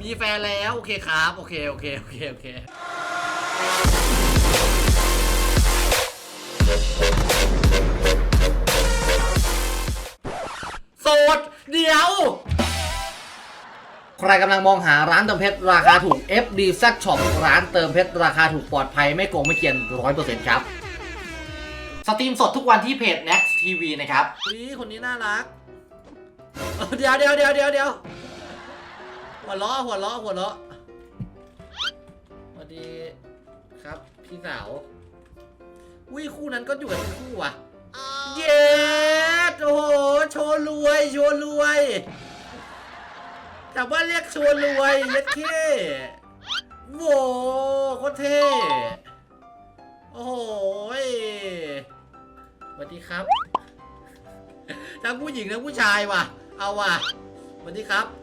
มีแฟนแล้ว โอเคครับ โอเค โอเค โอเค โอเค โสด เดี๋ยว ใครกำลังมองหาร้านเติมเพชรราคาถูก FD Z Shop ร้านเติมเพชรราคาถูกปลอดภัยไม่โกงไม่เกียน100%ครับ สตรีมสดทุกวันที่เพจ Next TV นะครับอุ้ยคนนี้น่ารักเออเดี๋ยวเดี๋ยวเดี๋ยวเดี๋ยวเดี๋ยว หัวเราะหัวเราะหัวเราะสวัสดีครับ พี่สาวอุ้ยคู่นั้นก็อยู่กันเป็นคู่ว่ะ เย็ดโอ้โหโชว์รวยโชว์รวยแต่ว่าเรียกโชว์รวยเย็ดเข้โว้โคตรเท่โอ้โหยสวัสดีครับทั้งผู้หญิงทั้งผู้ชายว่ะ เอาว่ะสวัสดีครับ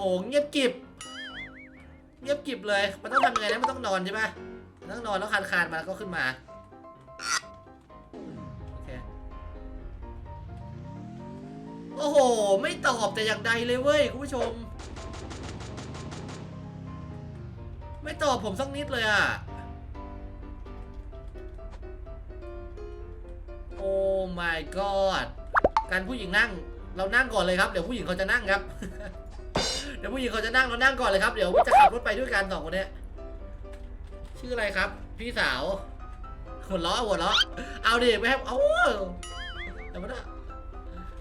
หเงียบกิบ เงียบกิบเลย มันต้องทำยังไงนะ มันต้องนอนใช่ปะมันต้องนอนแล้วคานคานๆมาแล้วก็ขึ้นมา โอเค โอ้โห ไม่ตอบแต่อย่างใดเลยเว้ยคุณผู้ชม ไม่ตอบผมสักนิดเลยอะ โอ้ my god การผู้หญิงนั่ง เรานั่งก่อนเลยครับ เดี๋ยวผู้หญิงเขาจะนั่งครับ เดี๋ยวผู้หญิงเขาจะนั่งเรานั่งก่อนเลยครับ เดี๋ยวจะขับรถไปด้วยกันสองคนเนี้ยชื่ออะไรครับ พี่สาวหัวเราะหัวเราะเอาดิไม่ให้เอาเดี๋ยวมันอะ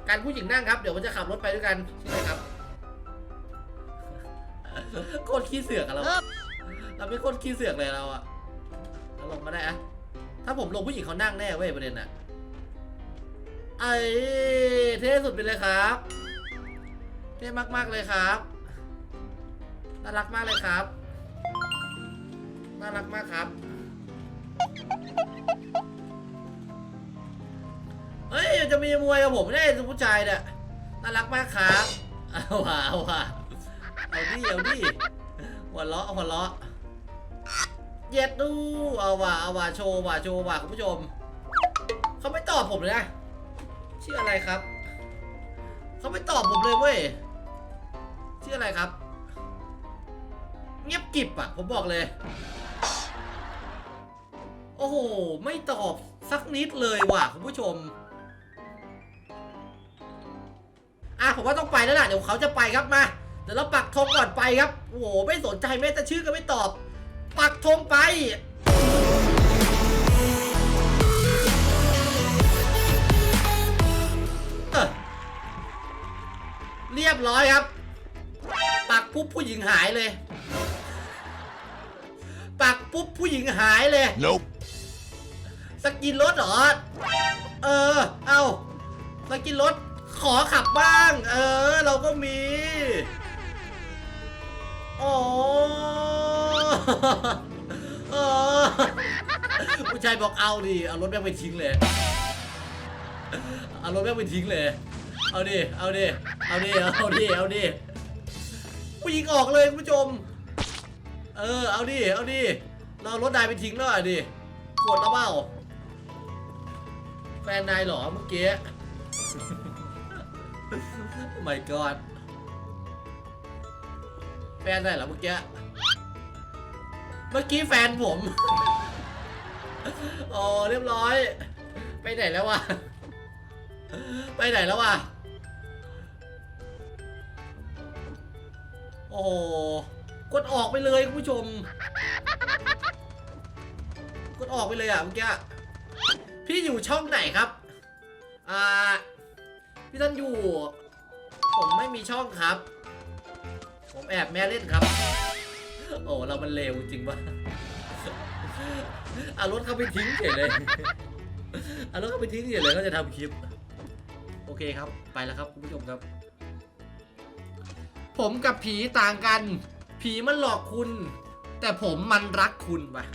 การผู้หญิงนั่งครับ เดี๋ยวมันจะขับรถไปด้วยกันชื่ออะไรครับโคตรขี้เสือกอะเราอะเราไม่โคตรขี้เสือกเลยเราอะเราลงมาได้อะถ้าผมลงผู้หญิงเขานั่งแน่เว้ยประเด็นอะไอ้เท่สุดไปเลยครับ เท่มากๆเลยครับ น่ารักมากเลยครับ น่ารักมากครับ เฮ้ยจะมีมวยกับผมได้ผู้ชายเนี่ยน่ารักมากครับเอาว่ะเอาว่ะเอาดิเอาดิหัวเราะหัวเราะเย็ดดูเอาว่ะเอาว่ะโชว์ว่ะโชว์ว่ะคุณผู้ชมเขาไม่ตอบผมเลยนะชื่ออะไรครับเขาไม่ตอบผมเลยเว้ยชื่ออะไรครับ เงียบกิบอะ ผมบอกเลย โอ้โห ไม่ตอบสักนิดเลยว่ะคุณผู้ชม อะผมว่าต้องไปแล้วล่ะ เดี๋ยวเขาจะไปครับมา เดี๋ยวเราปักธงก่อนไปครับ โอ้โห ไม่สนใจแม้แต่ชื่อก็ไม่ตอบ ปักธงไปเออเรียบร้อยครับ ปักปุ๊บผู้หญิงหายเลย ปักปุ๊บผู้หญิงหายเลย Nope. สกินรถเหรอ เออ เอาสกินรถขอขับบ้าง เออ เราก็มีโอ้เออผู้ชายบอกเอาดิ เอารถแม่งไปทิ้งเลย เอารถแม่งไปทิ้งเลย เอาดิ เอาดิ เอาดิ เอาดิ เอาดิผู้หญิงออกเลยคุณผู้ชม เออ เอาดิ เอาดิ เรารถนายไปทิ้งแล้วอะดิโกรธแล้วเปล่าแฟนนายเหรอเมื่อกี้ oh my god แฟนนายเหรอเมื่อกี้ เมื่อกี้แฟนผม อ๋อเรียบร้อย ไปไหนแล้ววะ ไปไหนแล้ววะ โอ้โหกดออกไปเลยคุณผู้ชม กดออกไปเลยอะเมื่อกี้พี่อยู่ช่องไหนครับ อ่า พี่ท่านอยู่ ผมไม่มีช่องครับ ผมแอบแม่เล่นครับ โอ้เรามันเลวจริงปะเอารถเขาไปทิ้งเฉยเลยเอารถเขาไปทิ้งเฉยเลยเขาจะทำคลิป โอเคครับ ไปแล้วครับคุณผู้ชมครับ ผมกับผีต่างกัน ผีมันหลอกคุณ แต่ผมมันรักคุณปะ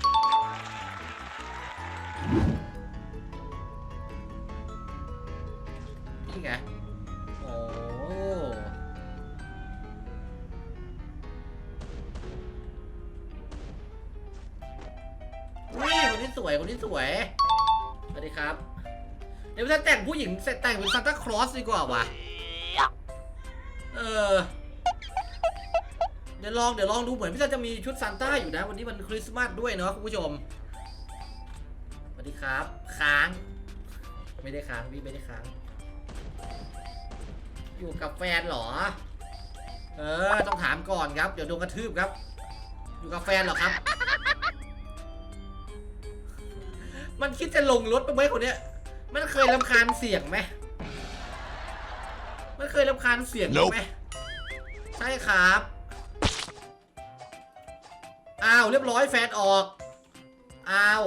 ญิงเสร็จแต่งเป็นซานตาคลอสดีกว่าวะเออ เดี๋ยวลองเดี๋ยวลองดูเหมือนพี่จะจะมีชุดซานต้าอยู่นะ วันนี้มันคริสต์มาสด้วยเนาะคุณผู้ชมสวัสดีครับ ค้าง ไม่ได้ค้างพี่ไม่ได้ค้าง อยู่กับแฟนเหรอ เออต้องถามก่อนครับ เดี๋ยวโดนกระทืบครับ อยู่กับแฟนเหรอครับ มันคิดจะลงรถไปไหมคนเนี้ย มันเคยรำคาญเสียงไหมมันเคยรำคาญเสียงไหมใช่ครับ อ้าวเรียบร้อยแฟนออก อ้าว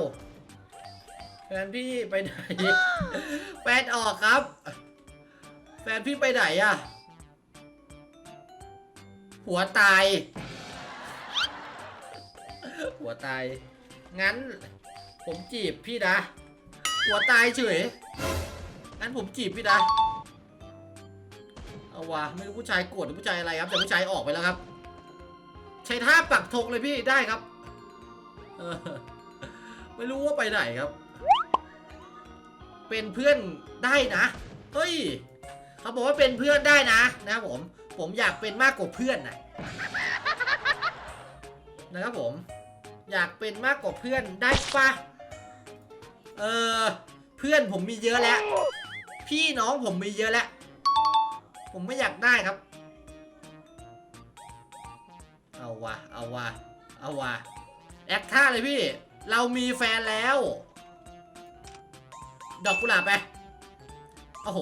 แฟนพี่ไปไหน แฟนออกครับ แฟนพี่ไปไหนอะหัวตาย หัวตาย งั้นผมจีบพี่นะ หัวตายเฉย งั้นผมจีบพี่นะเอาวะไม่รู้ผู้ชายโกรธหรือผู้ชายอะไรครับ แต่ผู้ชายออกไปแล้วครับ ใช้ท่าปักธงเลยพี่ได้ครับ เออ ไม่รู้ว่าไปไหนครับ เป็นเพื่อนได้นะ เฮ้ย เขาบอกว่าเป็นเพื่อนได้นะนะครับผม ผมอยากเป็นมากกว่าเพื่อนนะนะครับผม อยากเป็นมากกว่าเพื่อนได้ปะ เออ เพื่อนผมมีเยอะแล้ว พี่น้องผมมีเยอะแล้ว ผมไม่อยากได้ครับ เอาวะเอาวะเอาวะแอคท่าเลยพี่ เรามีแฟนแล้ว ดอกกุหลาบไปโอ้โห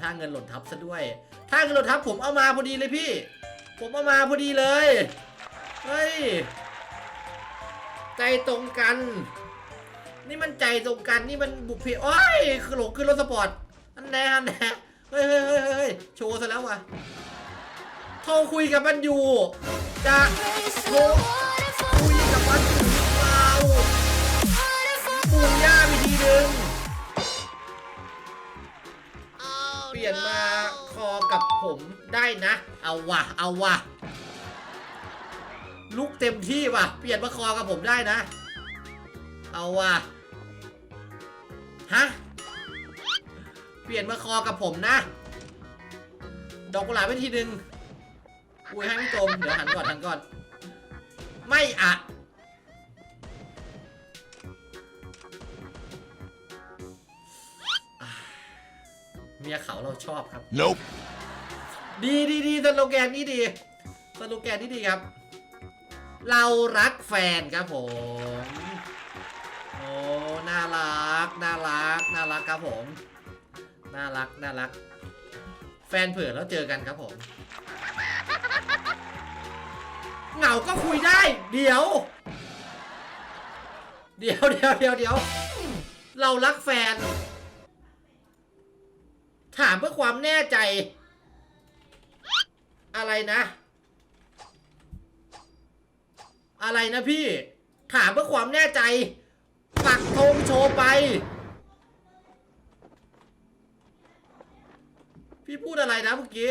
ถ้าเงินหล่นทับซะด้วย ถ้าเงินหล่นทับผมเอามาพอดีเลยพี่ ผมเอามาพอดีเลย เฮ้ย ใจตรงกัน นี่มันใจตรงกันนี่มันบุพเพโอ้ยคือหลงขึ้นรถสปอร์ตอันแน่อันแน่เฮ้ยเฮ้ยเฮ้ยโชว์ซะแล้วว่ะโทรคุยกับมันอยู่ จะโทรคุยกับมันอยู่หรือเปล่าปูย่าไปทีนึงเปลี่ยนมาคอกับผมได้นะ เอาวะเอาวะลุกเต็มที่ว่ะ เปลี่ยนมาคอกับผมได้นะ เอาวะ ฮะ เปลี่ยนมาคอกับผมนะ ดอกกุหลาบไปทีหนึ่งอุ้ยให้พี่ตมเดี๋ยวหันก่อนหันก่อน ไม่อะอะเมียเขาเราชอบครับ Nope. ดีดีดีสโลแกนนี้ดีสโลแกนนี้ดีครับ เรารักแฟนครับผมโอ้ น่ารัก น่ารัก น่ารักครับผม น่ารัก น่ารัก แฟนเผื่อแล้วเจอกันครับผม เหงาก็คุยได้ เดี๋ยว เดี๋ยวเดี๋ยวเดี๋ยวเดี๋ยว เรารักแฟน ถามเพื่อความแน่ใจ อะไรนะ อะไรนะพี่ ถามเพื่อความแน่ใจ ปักธงโชว์ไป พี่พูดอะไรนะเมื่อกี้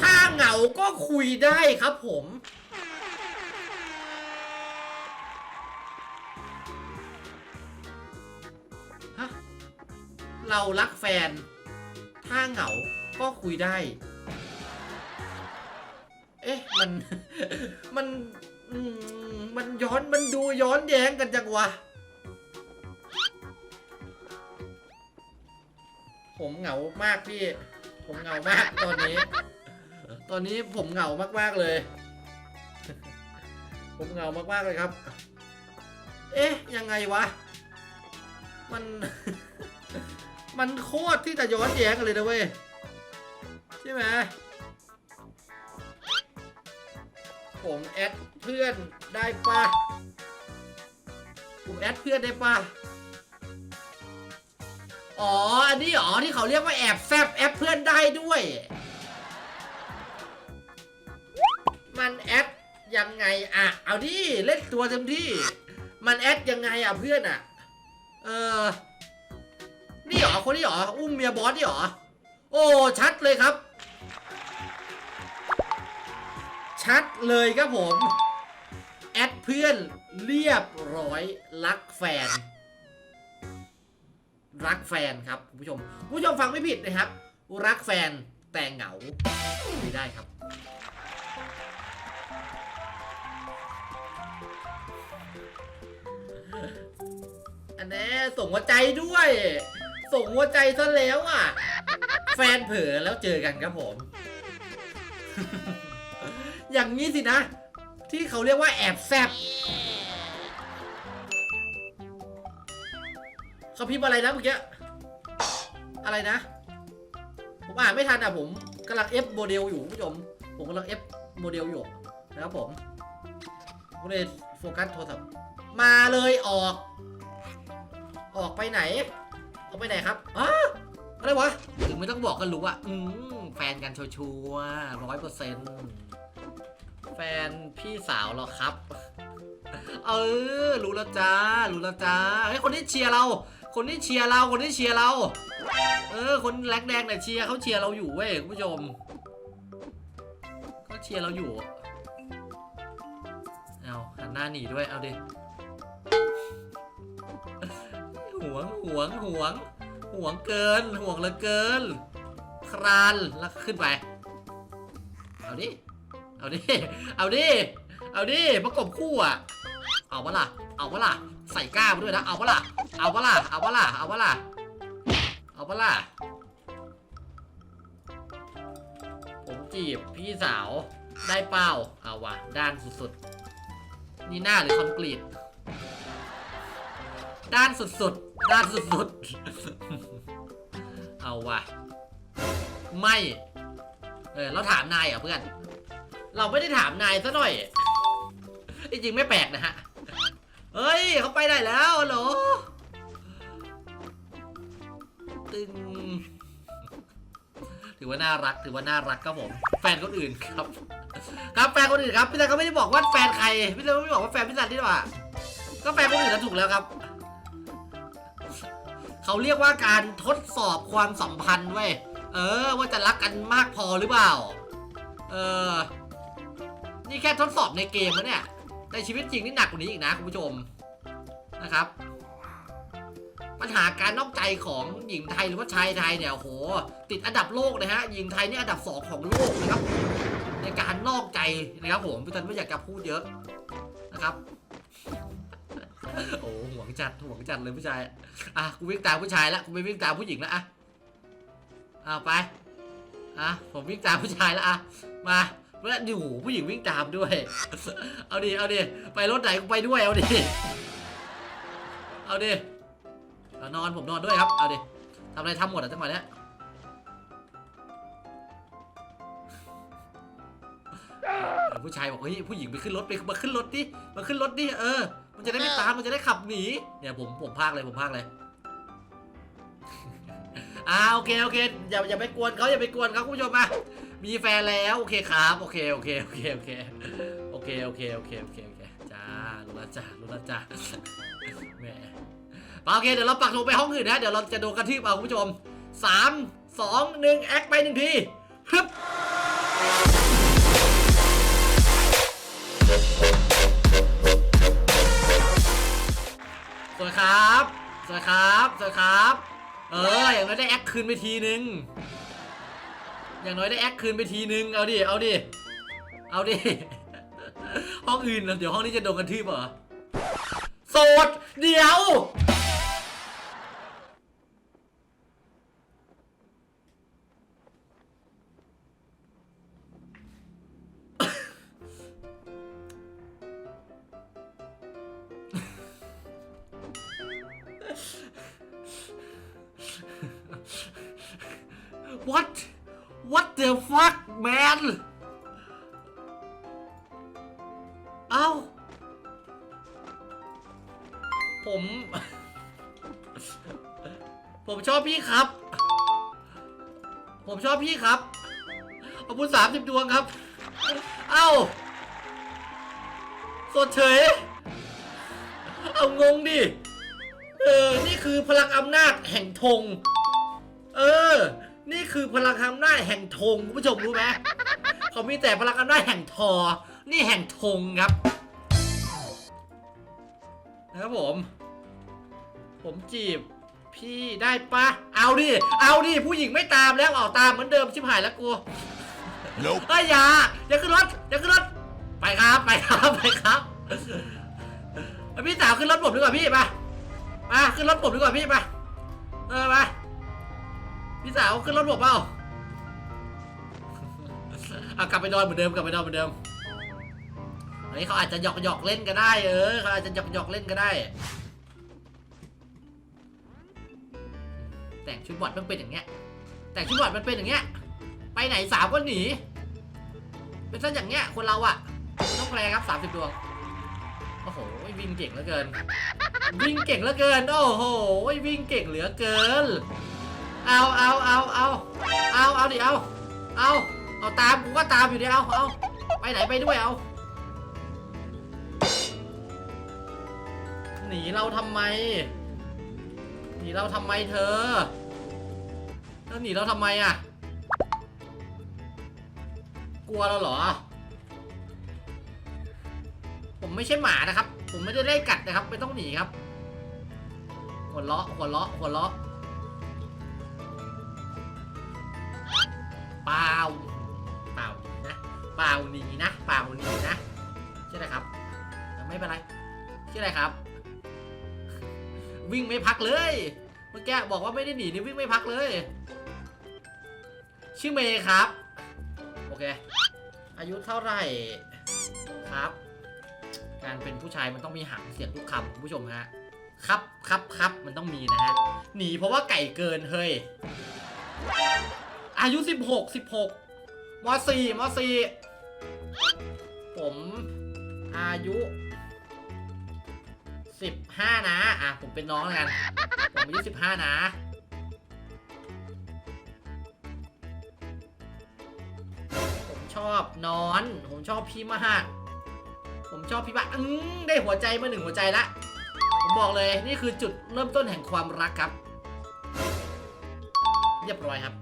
ถ้าเหงาก็คุยได้ครับผมฮะเรารักแฟน ถ้าเหงาก็คุยได้ เอ๊ะ มัน มัน อืมมันย้อนมันดูย้อนแย้งกันจังวะ ผมเหงามากพี่ ผมเหงามากตอนนี้ ตอนนี้ผมเหงามากๆเลย ผมเหงามากๆเลยครับ เอ๊ะ ยังไงวะ มัน มันโคตรที่จะย้อนแย้งกันเลยนะเว้ย ใช่ไหม ผมแอดเพื่อนได้ปะผมแอดเพื่อนได้ปะอ๋อ อันนี้อ๋อที่เขาเรียกว่าแอบแซบแอปเพื่อนได้ด้วย มันแอดยังไงอะ เอาดิเล่นตัวเต็มที่ มันแอดยังไงอะเพื่อนอะ เออ นี่หรอคนนี้หรอ อุ้มเมียบอสนี่หรอ โอ้ชัดเลยครับ ชัดเลยครับผม แอดเพื่อนเรียบร้อยรักแฟน รักแฟนครับคุณผู้ชมคุณผู้ชมฟังไม่ผิดนะครับ รักแฟนแต่เหงาไม่ได้ครับอันนี้ส่งหัวใจด้วย ส่งหัวใจซะแล้วอะ แฟนเผลอแล้วเจอกันครับผม อย่างนี้สินะ ที่เขาเรียกว่าแอบแซบเขาพิมพ์อะไรนะเมื่อกี้อะไรนะ ผมอ่านไม่ทันอะผมกำลังเอฟโมเดลอยู่คุณผู้ชมผมกำลังเอฟโมเดลอยู่นะครับผมผมเลยโฟกัสโทรศัพท์มาเลยออก ออกไปไหน ออกไปไหนครับอ้าอะไรวะ ถึงไม่ต้องบอกก็รู้ว่า อืมแฟนกันชัวร์ร้อยเปอร์เซ็นต์ ฟนพี่สาวเหรอครับ เออ รู้แล้วจ้า รู้แล้วจ้า เฮ้ย คนที่เชียร์เรา คนที่เชียร์เรา คนที่เชียร์เรา เออ คนแรงแดงเนี่ยเชียร์เขาเชียร์เราอยู่เว้ยคุณผู้ชมเขาเชียร์เราอยู่ เอาหันหน้าหนีด้วย เอาดิหวงหวงหวงห่วงเกินห่วงเหลือเกิน ครานแล้วขึ้นไป เอาดิ เอาดิ เอาดิ เอาดิ ประกบคู่อะ เอาปะล่ะ เอาปะล่ะ ใส่ก้ามด้วยนะ เอาปะล่ะ เอาปะล่ะ เอาปะล่ะ เอาปะล่ะ เอาปะล่ะ ผมจีบพี่สาวได้เปล่าเอาวะด้านสุดๆ นี่หน้าหรือคอนกรีต ด้านสุดๆ ด้านสุดๆ เอาวะไม่ เออเราถามนายอะเพื่อน เราไม่ได้ถามนายซะหน่อยจริงไม่แปลกนะฮะ เฮ้ยเขาไปได้แล้วเหรอตึงถือว่าน่ารัก ถือว่าน่ารักครับผม แฟนคนอื่นครับ ครับแฟนคนอื่นครับพี่ซันก็ไม่ได้บอกว่าแฟนใครพี่ซันไม่ได้บอกว่าแฟนพี่ซันนี่หว่าก็แฟนคนอื่นแล้วถูกแล้วครับเขาเรียกว่าการทดสอบความสัมพันธ์เว้ยเออ ว่าจะรักกันมากพอหรือเปล่า เออ นี่แค่ทดสอบในเกมนะเนี่ย ในชีวิตจริงนี่หนักกว่านี้อีกนะคุณผู้ชมนะครับ ปัญหาการนอกใจของหญิงไทยหรือว่าชายไทยเนี่ยโห ติดอันดับโลกนะฮะหญิงไทยนี่อันดับสองของโลกนะครับ ในการนอกใจนะครับผมพี่ตันไม่อยากจะพูดเยอะนะครับโอ้ห่วงจัดห่วงจัดเลยผู้ชายอะกูวิ่งตามผู้ชายแล้วกูไม่วิ่งตามผู้หญิงแล้วอะเอาไปอะผมวิ่งตามผู้ชายแล้วอะมา เพื่อนดูผู้หญิงวิ่งตามด้วย เอาดิ เอาดิ ไปรถไหนกูไปด้วย เอาดิ เอาดิเอานอนผมนอนด้วยครับ เอาดิทำอะไรทำหมดอะจังหวะเนี้ยผู้ชายบอกเฮ้ยผู้หญิงไปขึ้นรถไปมาขึ้นรถดิมาขึ้นรถดิเออ มันจะได้ไม่ตามมันจะได้ขับหนีเนี่ยผมผมพากเลยผมพากเลยอ่าโอเคโอเคอย่าอย่าไปกวนเขาอย่าไปกวนเขาคุณผู้ชมมา มีแฟนแล้วโอเคครับโอเคโอเคโอเคโอเคโอเคโอเคโอเคโอเคโอเคจ้ารู้แล้วจ้ารู้แล้วจ้าแหมโอเคเดี๋ยวเราปักลงไปห้องอื่นนะเดี๋ยวเราจะโดนกระทืบเอาคุณผู้ชมสามสองหนึ่งแอคไปหนึ่งทีฮึบสวยครับ สวยครับ สวยครับ เออ อย่างน้อยได้แอคคืนไปทีนึง อย่างน้อยได้แอคคืนไปทีนึง เอาดิ เอาดิ เอาดิ ห้องอื่นเดี๋ยวห้องนี้จะโดนกันทืบเหรอ โสด เดี๋ยว ขอบคุณสามสิบดวงครับ เอ้า สดเฉย เอางงดิ เออ นี่คือพลังอำนาจแห่งธง เออ นี่คือพลังอำนาจแห่งธงคุณผู้ชมรู้ไหมเขามีแต่พลังอำนาจแห่งทอ นี่แห่งธงครับนะครับผม ผมจีบพี่ได้ปะ เอาดิ เอาดิ ผู้หญิงไม่ตามแล้วเอาตามเหมือนเดิมชิบหายแล้วกู Nope. เอ้ยอย่าอย่าขึ้นรถอย่าขึ้นรถไปครับไปครับไปครับเอาพี่สาวขึ้นรถผมดีกว่าพี่มามาขึ้นรถผมดีกว่าพี่มาเออมาพี่สาวขึ้นรถผมเปล่าเอากลับไปนอนเหมือนเดิมกลับไปนอนเหมือนเดิมเฮ้เขาอาจจะหยอกหยอกเล่นก็ได้เออเขาอาจจะหยอกหยอกเล่นก็ได้ แต่งชุดบอดมันเป็นอย่างเงี้ยแต่งชุดบอดมันเป็นอย่างเงี้ย ไปไหนสาวก็หนี เป็นเส้นอย่างเงี้ยคนเราอะต้องแปลครับสามสิบดวง โอ้โหวิ่งเก่งเหลือเกิน วิ่งเก่งเหลือเกิน โอ้โหวิ่งเก่งเหลือเกิน เอาเอาเอาเอาเอาเอาดิเอาเอาเอาตามกูก็ตามอยู่ดิเอาเอาไปไหนไปด้วยเอาหนีเราทำไม หนีเราทำไมเธอแล้วหนีเราทำไมอะ กลัวเราเหรอ ผมไม่ใช่หมานะครับ ผมไม่ได้ไล่กัดนะครับ ไม่ต้องหนีครับ หัวเราะหัวเราะหัวเราะเปล่าเปล่านะเปล่าหนีนะเปล่าหนีนะใช่ไหมครับ ไม่เป็นไรชื่ออะไรครับ วิ่งไม่พักเลยเมื่อกี้บอกว่าไม่ได้หนีนี่วิ่งไม่พักเลย ชื่อเมย์ครับ โอเค อายุเท่าไหร่ครับ การเป็นผู้ชายมันต้องมีหางเสียงทุกคำคุณผู้ชมฮะครับครับครับมันต้องมีนะฮะหนีเพราะว่าไก่เกินเฮ้ยอายุ 16 16ม4ม4ผมอายุ 15 นะ อะ ผมเป็นน้องแล้วกัน ผมอายุ 15 นะ อบนอน ผมชอบพี่มาก ผมชอบพี่มากอืมได้หัวใจมาหนึ่งหัวใจละผมบอกเลยนี่คือจุดเริ่มต้นแห่งความรักครับ เรียบร้อยครับ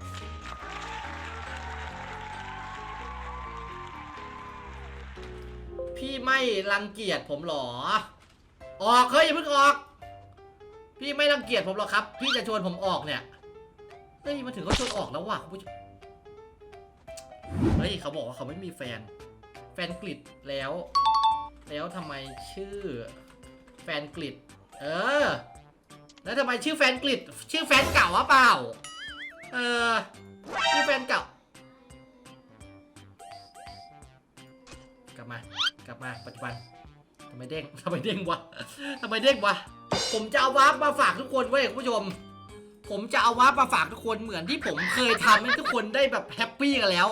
พี่ไม่รังเกียจผมหรอ ออกเฮ้ยอย่าเพิ่งออก พี่ไม่รังเกียจผมหรอกครับ พี่จะชวนผมออกเนี่ยเฮ้ยมาถึงก็ชวนออกแล้วว่ะคุณผู้ชม เฮ้ยเขาบอกว่าเขาไม่มีแฟน แฟนกฤษแล้ว แล้วทำไมชื่อ แฟนกฤษเออ แล้วทำไมชื่อแฟนกฤษชื่อแฟนเก่าวะเปล่า เออ ชื่อแฟนเก่า กลับมา กลับมาปัจจุบันทำไมเด้งทำไมเด้งวะทำไมเด้งวะ ผมจะเอาวาร์ปมาฝากทุกคนเว้ยคุณผู้ชม ผมจะเอาวาร์ปมาฝากทุกคนเหมือนที่ผมเคยทำให้ทุกคนได้แบบแฮปปี้กันแล้ว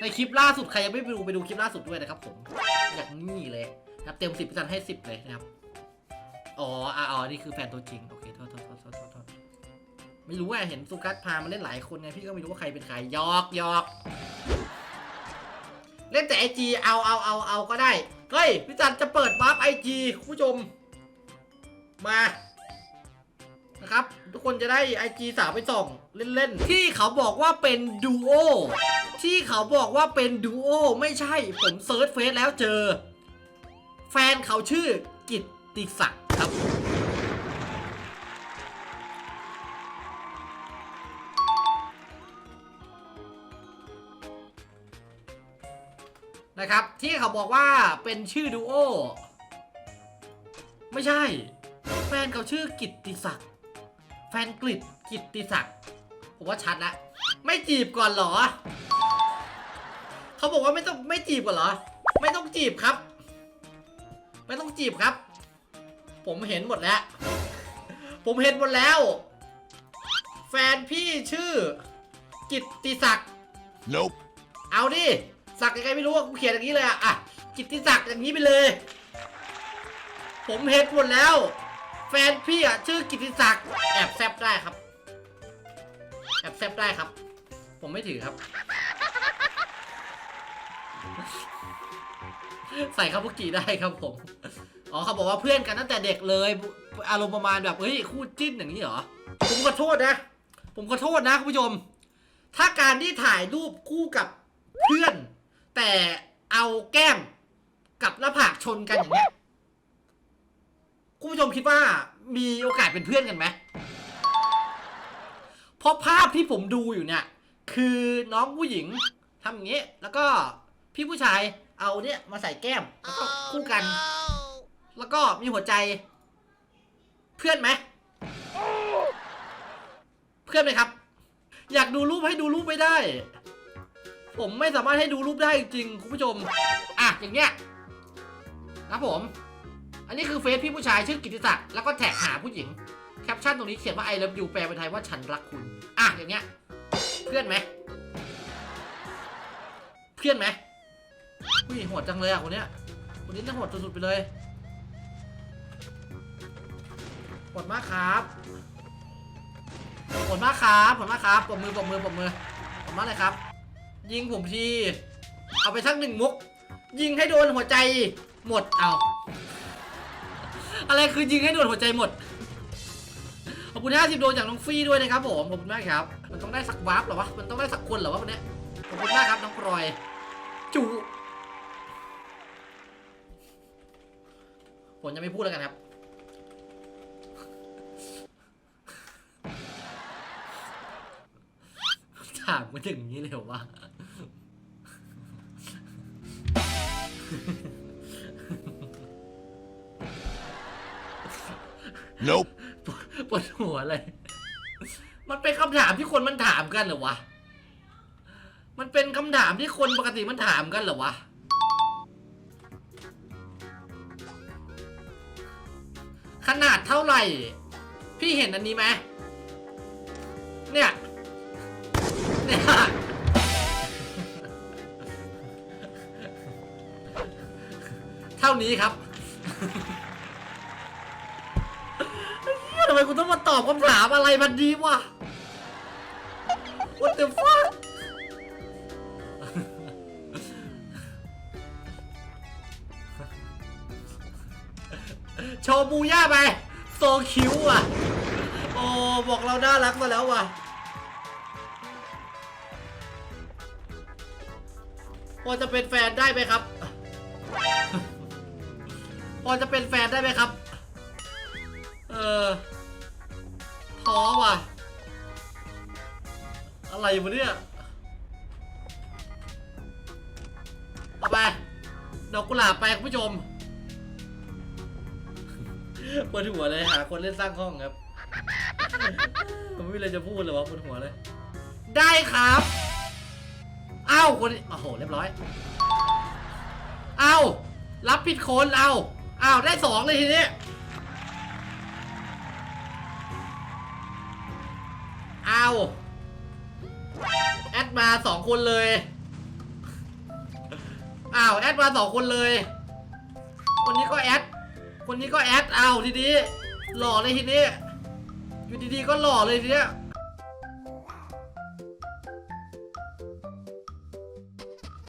ในคลิปล่าสุดใครยังไม่ไปดูไปดูคลิปล่าสุดด้วยนะครับผมอย่างนี้เลยนะครับเต็มสิบจันให้สิบเลยนะครับอ๋ออะอ๋อนี่คือแฟนตัวจริงโอเคโทษโทษโทษโทษโทษไม่รู้อะเห็นสุกัสพามาเล่นหลายคนไงพี่ก็ไม่รู้ว่าใครเป็นใครยอกยอกเล่นแต่ไอจีเอาเอาเอาเอาก็ได้เฮ้ยพี่จันจะเปิดวาร์ปไอจีผู้ชมมา ทุกคนจะได้ไอจีสาวไปส่องเล่นๆ ที่เขาบอกว่าเป็นดูโอที่เขาบอกว่าเป็นดูโอไม่ใช่ผมเซิร์ชเฟซแล้วเจอ แฟนเขาชื่อกิตติศักดิ์ครับ นะครับ ที่เขาบอกว่าเป็นชื่อดูโอไม่ใช่ แฟนเขาชื่อกิตติศักดิ์ แฟนกฤษกิตติศักดิ์ผมว่าชัดละไม่จีบก่อนเหรอ เขาบอกว่าไม่ต้องไม่จีบก่อนเหรอ ไม่ต้องจีบครับ ไม่ต้องจีบครับ ผมเห็นหมดแล้ว ผมเห็นหมดแล้ว แฟนพี่ชื่อ กิตติศักดิ์ Nope. เอาดิ สักยังไงไม่รู้ว่ากูเขียนอย่างนี้เลยอะอะกิตติศักดิ์อย่างนี้ไปเลย ผมเห็นหมดแล้ว แฟนพี่อะชื่อกิตติศักดิ์แอบแซบได้ครับ แอบแซบได้ครับ ผมไม่ถือครับ ใส่คาบุกิได้ครับผม อ๋อเขาบอกว่าเพื่อนกันตั้งแต่เด็กเลย อารมณ์ประมาณแบบเฮ้ยคู่จิ้นอย่างนี้เหรอ ผมขอโทษนะ ผมขอโทษนะคุณผู้ชม ถ้าการที่ถ่ายรูปคู่กับเพื่อน แต่เอาแก้มกับหน้าผากชนกันอย่างเงี้ย คุณผู้ชมคิดว่ามีโอกาสเป็นเพื่อนกันไหมเพราะภาพที่ผมดูอยู่เนี่ย คือน้องผู้หญิงทำอย่างนี้ แล้วก็พี่ผู้ชายเอาเนี่ยมาใส่แก้มแล้วก็คู่กัน แล้วก็มีหัวใจ เพื่อนไหมเพื่อนไหมครับ อยากดูรูปให้ดูรูปไม่ได้ ผมไม่สามารถให้ดูรูปได้จริงคุณผู้ชม อะอย่างเงี้ยนะผม อันนี้คือเฟซพี่ผู้ชายชื่อกิติศักดิ์แล้วก็แท็กหาผู้หญิง แคปชั่นตรงนี้เขียนว่า I love you แปลเป็นไทยว่าฉันรักคุณ อะอย่างเงี้ย เพื่อนไหม เพื่อนไหมอุ้ยโหดจังเลยอะคนเนี้ย คนนี้น่าโหดสุดๆไปเลยโหดมากครับโหดมากครับโหดมากครับปรบมือปรบมือปรบมือปรบมากเลยครับ ยิงผมที เอาไปสักหนึ่งมุก ยิงให้โดนหัวใจหมดเอา อะไรคือยิงให้โดนหัวใจหมด ขอบคุณ 50โดนจากน้องฟรีด้วยนะครับผม ขอบคุณมากครับ มันต้องได้สักวาร์ปหรอวะ มันต้องได้สักคนหรอวะวันนี้ ขอบคุณมากครับน้องพลอย จูผมจะไม่พูดแล้วกันครับ ถามมาถึงอย่างนี้เลยเหรอวะ Nope. ปวดหัวเลย มันเป็นคำถามที่คนมันถามกันเหรอวะ มันเป็นคำถามที่คนปกติมันถามกันเหรอวะ ขนาดเท่าไหร่ พี่เห็นอันนี้ไหม เนี่ย เนี่ย เท่านี้ครับำไมคุณต้องมาตอบคำถามอะไรมันดีวะ What the fuck โชว์บูย่าไปโซคิวอะ โอ้บอกเราน่ารักมาแล้วว่ะ พอจะเป็นแฟนได้ไหมครับ พอจะเป็นแฟนได้ไหมครับ เออ ท้อว่ะ อะไรวะเนี่ยเอาไปดอกกุหลาบไปคุณผู้ชมปวดหัวเลยหาคนเล่นสร้างห้องครับผมไม่มีอะไรจะพูดเลยวะปวดหัวเลย ได้ครับเอ้าคนนี้โอ้โหเรียบร้อย เอ้ารับผิดคนเอ้าเอ้าได้สองเลยทีนี้ แอดมาสองคนเลย อ้าว แอดมาสองคนเลย คนนี้ก็แอด คนนี้ก็แอด อ้าทีนี้ หล่อเลยทีนี้ อยู่ดีๆก็หล่อเลยทีเนี้ย